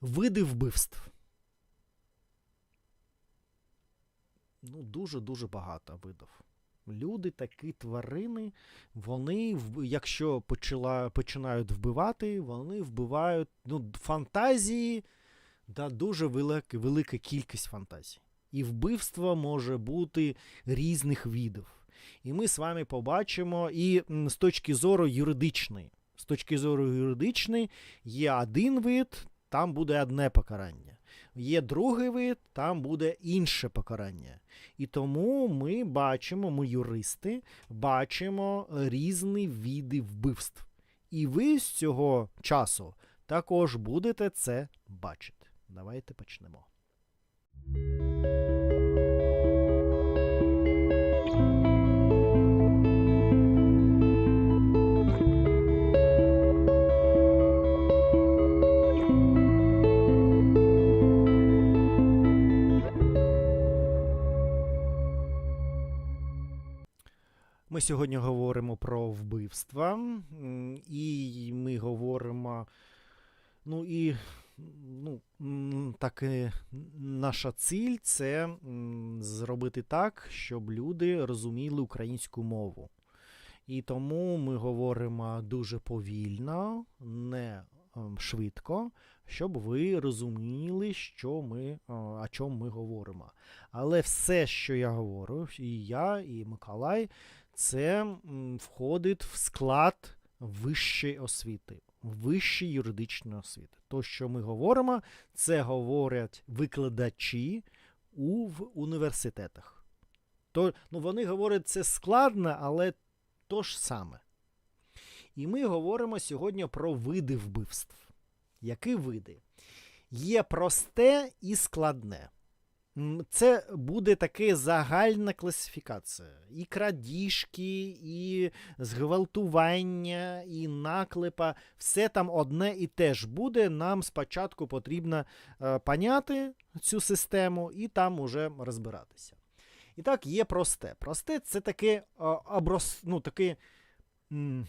Види вбивств. Ну, дуже-дуже багато видів. Люди, такі тварини, вони, якщо почала, починають вбивати, вони вбивають ну, фантазії, да, дуже велика, велика кількість фантазій. І вбивство може бути різних видів. І ми з вами побачимо і з точки зору юридичної. З точки зору юридичної є один вид, там буде одне покарання. Є другий вид, там буде інше покарання. І тому ми бачимо, ми юристи, бачимо різні види вбивств. І ви з цього часу також будете це бачити. Давайте почнемо. Сьогодні говоримо про вбивства, і ми говоримо. Ну і ну, так, наша ціль це зробити так, щоб люди розуміли українську мову. І тому ми говоримо дуже повільно, не швидко, щоб ви розуміли, що ми, е, о чому ми говоримо. Але все, що я говорю, і я, і Миколай, це входить в склад вищої освіти, вищої юридичної освіти. То, що ми говоримо, це говорять викладачі у в університетах. То, ну, вони говорять це складно, але то ж саме. І ми говоримо сьогодні про види вбивств. Які види? Є просте і складне. Це буде така загальна класифікація. І крадіжки, і зґвалтування, і наклепа. Все там одне і те ж буде. Нам спочатку потрібно е, поняти цю систему і там уже розбиратися. І так, є просте. Просте це таке е, оброс, ну, таке м,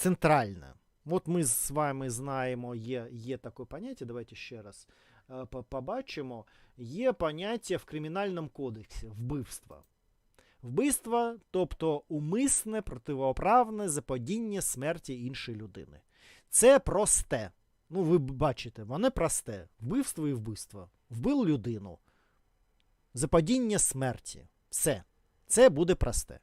центральне. От ми з вами знаємо, є, є таке поняття. Давайте ще раз е, побачимо. Є поняття в кримінальному кодексі вбивства. Вбивство, тобто умисне, противоправне заподіння смерті іншої людини. Це просте. Ну, ви бачите, воно просте. Вбивство і вбивство. Вбив людину. Западіння смерті. Все. Це буде просте.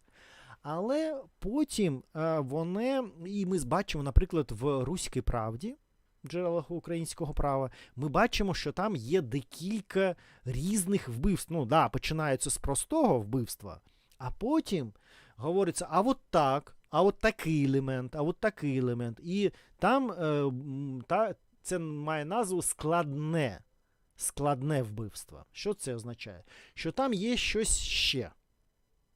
Але потім е, вони, і ми бачимо, наприклад, в Руській правді, джерелах українського права, ми бачимо, що там є декілька різних вбивств. Ну, да, починаються з простого вбивства, а потім говориться, а от так, а от такий елемент, а от такий елемент. І там е, та, це має назву складне. Складне вбивство. Що це означає? Що там є щось ще.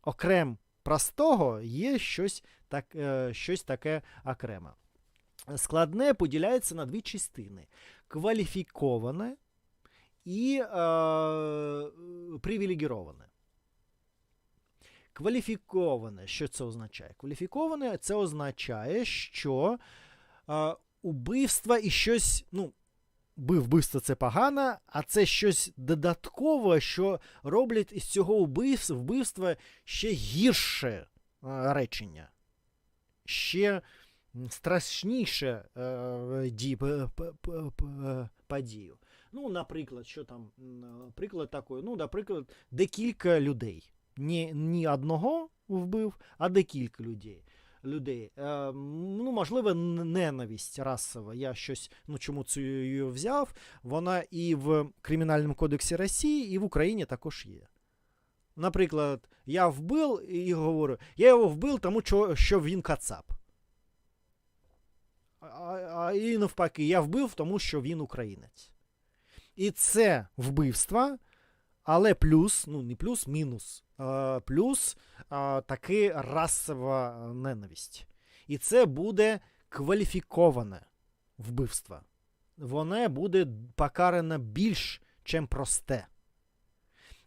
Окрем простого є щось, так, е, щось таке окреме. Складне поділяється на дві частини: кваліфіковане і е, привілегіроване. Кваліфіковане, що це означає? Кваліфіковане це означає, що е, убивство і щось, ну, вбивство це погано, а це щось додаткове, що роблять із цього вбивства, ще гірше е, речення. Ще страшніше е, подію. Ну, наприклад, що там, приклад такий, ну, наприклад, декілька людей. Не, не одного вбив, а декілька людей. Людей. Е, ну, можливо, ненависть расова. Я щось, ну чому цю її взяв. Вона і в Кримінальному кодексі Росії, і в Україні також є. Наприклад, я вбив і говорю, я його вбив, тому що, він кацап. А, і навпаки, я вбив, тому що він українець. І це вбивство, але плюс, ну не плюс, мінус. Плюс таки расова ненависть. І це буде кваліфіковане вбивство. Воно буде покаране більш, чим просте.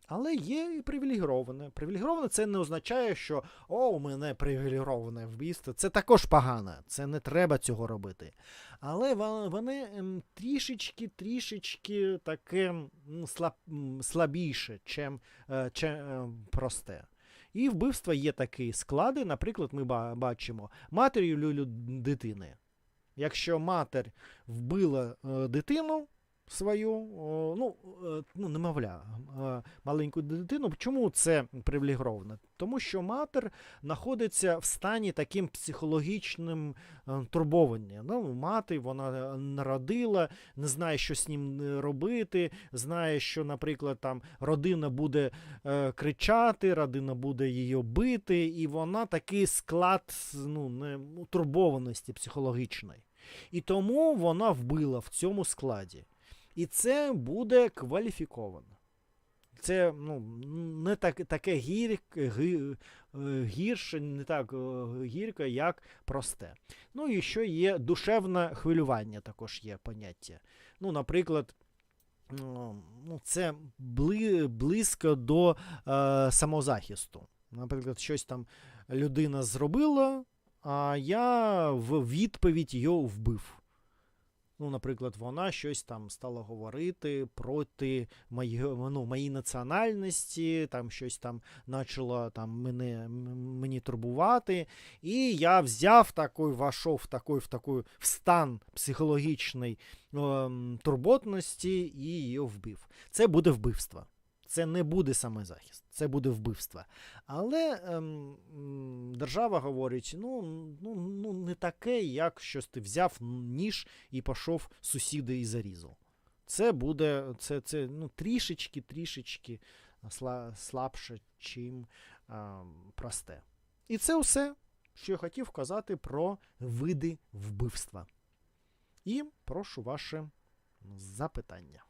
Але є і привілегіроване. Привілегіроване це не означає, що о, у мене привілегіроване вбивство. Це також погано. Це не треба цього робити. Але вони ем, трішечки, трішечки таке слаб, слабіше, чим, е, чим е, просте. І вбивства є такі склади. Наприклад, ми бачимо матері люлю дитини. Якщо матер вбила е, дитину свою, ну, е, ну, немовля, е, маленьку дитину, чому це привілегіровано? Тому що матер знаходиться в стані таким психологічним е, турбування. Ну, мати вона народила, не знає, що з ним робити, знає, що, наприклад, там родина буде кричати, родина буде її бити, і вона такий склад ну, не, ну, турбованості психологічної. І тому вона вбила в цьому складі. І це буде кваліфіковано. Це ну, не так, таке гір, ги- е, гірше, не так е, гірко, як просте. Ну і що є душевне хвилювання, також є поняття. Ну, наприклад, ну, це бли, близько до е, самозахисту. Наприклад, щось там людина зробила, а я в відповідь її вбив. Ну, наприклад, вона щось там стала говорити проти моєї, ну, моїй національності, там щось там почало там, мене, мені турбувати. І я взяв такий, вошов такий, в такий в стан психологічної ем, турботності і її вбив. Це буде вбивство. Це не буде саме захист, це буде вбивство. Але ем, держава говорить: ну, ну, ну не таке, як щось ти взяв ніж і пішов сусіда і зарізав. Це буде це, це ну, трішечки, трішечки сла, слабше, чим ем, просте. І це все, що я хотів казати про види вбивства. І прошу ваше запитання.